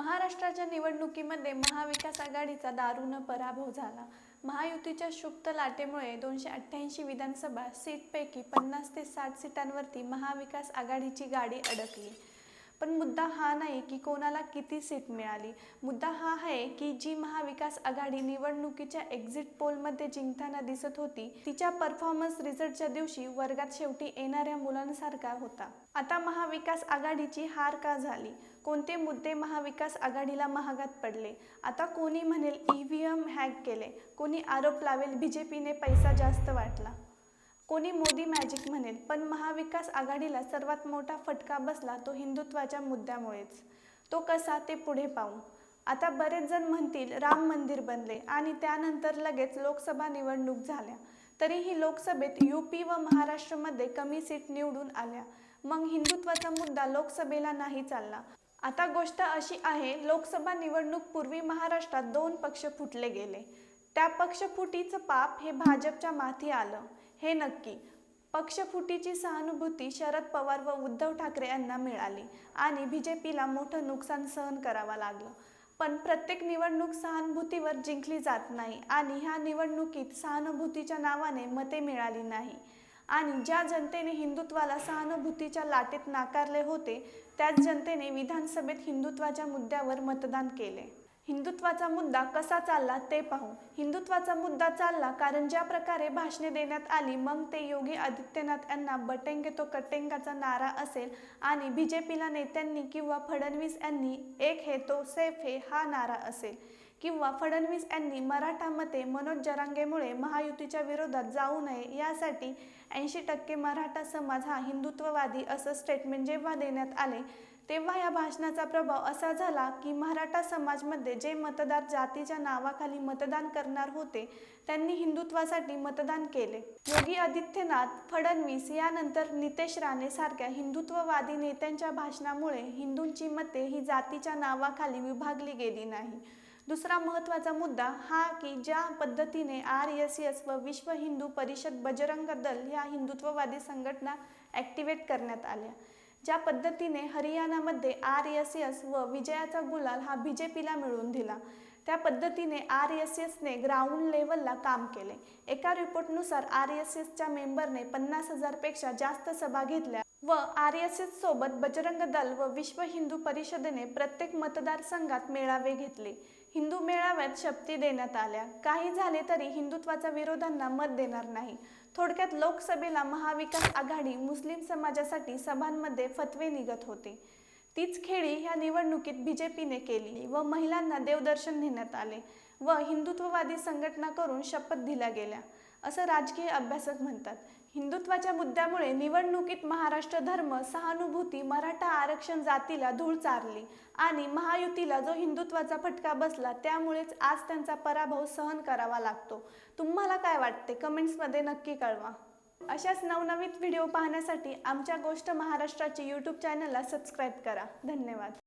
महाराष्ट्राच्या निवडणुकीमध्ये महाविकास आघाडीचा दारुण पराभव झाला. महायुतीच्या शुप्त लाटेमुळे दोनशे अठ्ठ्याऐंशी विधानसभा सीटपैकी पन्नास ते साठ सीटांवरती महाविकास आघाडीची गाडी अडकली. पण मुद्दा हा नाही की कोणाला किती सीट मिळाली. मुद्दा हा आहे की जी महाविकास आघाडी निवडणुकीच्या एक्झिट पोलमध्ये जिंकताना दिसत होती तिच्या परफॉर्मन्स रिझल्टच्या दिवशी वर्गात शेवटी येणाऱ्या मुलांसारखा होता. आता महाविकास आघाडीची हार का झाली? कोणते मुद्दे महाविकास आघाडीला महागात पडले? आता कोणी म्हणेल ईव्हीएम हॅक केले कोणी आरोप लावेल बीजेपीने पैसा जास्त वाटला. कोणी मोदी मॅजिक म्हणेल पण महाविकास आघाडीला सर्वात मोठा फटका बसला तो हिंदुत्वाच्या मुद्द्यामुळेच. तो कसा ते पुढे पाहू. आता बरेच जण म्हणतील राम मंदिर बनले आणि त्यानंतर लगेच लोकसभा निवडणूक झाल्या. तरीही लोकसभेत यूपी व महाराष्ट्रमध्ये कमी सीट निवडून आल्या. मग हिंदुत्वाचा मुद्दा लोकसभेला नाही चालला. आता गोष्ट अशी आहे लोकसभा निवडणूक पूर्वी महाराष्ट्रात दोन पक्ष फुटले गेले. त्या पक्षफुटीचं पाप हे भाजपच्या माथी आलं. हे नक्की. पक्षफुटीची सहानुभूती शरद पवार व उद्धव ठाकरे यांना मिळाली आणि बी जे पीला मोठं नुकसान सहन करावं लागलं. पण प्रत्येक निवडणूक सहानुभूतीवर जिंकली जात नाही आणि ह्या निवडणुकीत सहानुभूतीच्या नावाने मते मिळाली नाही. आणि ज्या जनतेने हिंदुत्वाला सहानुभूतीच्या लाटेत नाकारले होते त्याच जनतेने विधानसभेत हिंदुत्वाच्या मुद्द्यावर मतदान केले. हिंदुत्वाचा मुद्दा कसा चालला ते पाहू. हिंदुत्वाचा मुद्दा चालला कारण ज्या प्रकारे भाषणे देण्यात आली मग ते योगी आदित्यनाथ यांना बटेंगे तो कटेंगाचा नारा असेल आणि बी जे पीला नेत्यांनी किंवा फडणवीस यांनी एक हे तो सेफ हे हा नारा असेल. किंवा फडणवीस यांनी मराठा मते मनोज जरांगेमुळे महायुतीच्या विरोधात जाऊ नये यासाठी ऐंशी टक्के मराठा समाज हा हिंदुत्ववादी असं स्टेटमेंट जेव्हा देण्यात आले तेव्हा या भाषणाचा प्रभाव असा झाला की मराठा समाजमध्ये जे मतदार जातीच्या नावाखाली मतदान करणार होते त्यांनी हिंदुत्वासाठी मतदान केले. योगी आदित्यनाथ फडणवीस यानंतर नितेश राणे सारख्या हिंदुत्ववादी नेत्यांच्या भाषणामुळे हिंदूंची मते ही जातीच्या नावाखाली विभागली गेली नाही. दुसरा महत्त्वाचा मुद्दा हा की ज्या पद्धतीने आर एस एस व विश्व हिंदू परिषद बजरंग दल ह्या हिंदुत्ववादी संघटना ॲक्टिवेट करण्यात आल्या. ज्या पद्धतीने हरियाणामध्ये आर एस एस व विजयाचा गुलाल हा बी जे पीला मिळवून दिला. त्या पद्धतीने आर एस एसने ग्राउंड लेवलला काम केले. एका रिपोर्टनुसार आर एस एसच्या मेंबरने पन्नास हजारपेक्षा जास्त सभा घेतल्या. व आर एस एस सोबत बजरंग दल व विश्व हिंदू परिषदेने प्रत्येक मतदारसंघात मेळावे घेतले. हिंदू मेळाव्यात शक्ती देण्यात आल्या. काही झाले तरी हिंदुत्वाच्या विरोधांना मत देणार नाही. थोडक्यात लोकसभेला महाविकास आघाडी मुस्लिम समाजासाठी सभांमध्ये फतवे निघत होते. तीच खेळी ह्या निवडणुकीत बी जे पीने केली व महिलांना देवदर्शन नेण्यात आले व हिंदुत्ववादी संघटना करून शपथ दिल्या गेल्या असं राजकीय अभ्यासक म्हणतात. हिंदुत्वाच्या मुद्द्यामुळे निवडणुकीत महाराष्ट्र धर्म सहानुभूती मराठा आरक्षण जातीला धूळ चारली आणि महायुतीला जो हिंदुत्वाचा फटका बसला त्यामुळेच आज त्यांचा पराभव सहन करावा लागतो. तुम्हाला काय वाटते? कमेंट्समध्ये नक्की कळवा. अशाच नवनवीन व्हिडिओ पाहण्यासाठी आमच्या गोष्ट महाराष्ट्राची यूट्यूब चॅनलला सबस्क्राईब करा. धन्यवाद.